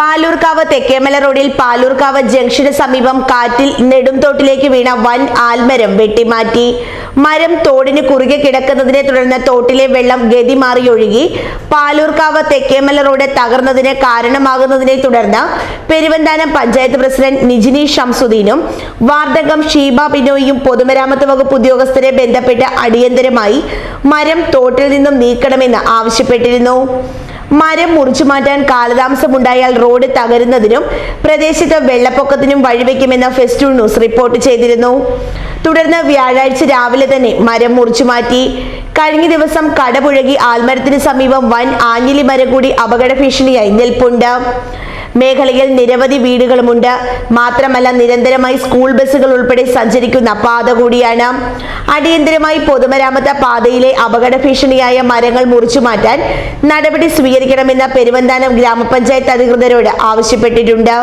പാലൂർക്കാവ് തെക്കേമല റോഡിൽ പാലൂർക്കാവ് ജംഗ്ഷന് സമീപം കാറ്റിൽ നെടുംതോട്ടിലേക്ക് വീണ വൻ ആൽമരം വെട്ടിമാറ്റി. മരം തോടിന് കുറുകെ കിടക്കുന്നതിനെ തുടർന്ന് തോട്ടിലെ വെള്ളം ഗതി മാറി ഒഴുകി. പാലൂർക്കാവ് തെക്കേമല റോഡ് തകർന്നതിന് കാരണമാകുന്നതിനെ തുടർന്ന് പെരുവന്താനം പഞ്ചായത്ത് പ്രസിഡന്റ് നിജിനി ഷംസുദ്ദീനും വാർദ്ധകം ഷീബ ബിനോയും പൊതുമരാമത്ത് വകുപ്പ് ഉദ്യോഗസ്ഥരെ ബന്ധപ്പെട്ട് അടിയന്തരമായി മരം തോട്ടിൽ നിന്നും നീക്കണമെന്ന് ആവശ്യപ്പെട്ടിരുന്നു. മരം മുറിച്ചു മാറ്റാൻ കാലതാമസമുണ്ടായാൽ റോഡ് തകരുന്നതിനും പ്രദേശത്ത് വെള്ളപ്പൊക്കത്തിനും വഴിവെക്കുമെന്ന് ഫെസ്റ്റൂൺ ന്യൂസ് റിപ്പോർട്ട് ചെയ്തിരുന്നു. തുടർന്ന് വ്യാഴാഴ്ച രാവിലെ തന്നെ മരം മുറിച്ചു മാറ്റി. കഴിഞ്ഞ ദിവസം കടപുഴകി ആൽമരത്തിന് സമീപം വൻ ആഞ്ഞിലി മരം കൂടി അപകട ഭീഷണിയായി നിൽപ്പുണ്ട്. മേഖലയിൽ നിരവധി വീടുകളുമുണ്ട്. മാത്രമല്ല നിരന്തരമായി സ്കൂൾ ബസ്സുകൾ ഉൾപ്പെടെ സഞ്ചരിക്കുന്ന പാത കൂടിയാണ്. അടിയന്തരമായി പൊതുമരാമത്ത് പാതയിലെ അപകട ഭീഷണിയായ മരങ്ങൾ മുറിച്ചു മാറ്റാൻ നടപടി സ്വീകരിക്കണമെന്ന് പെരുവന്താനം ഗ്രാമപഞ്ചായത്ത് അധികൃതരോട് ആവശ്യപ്പെട്ടിട്ടുണ്ട്.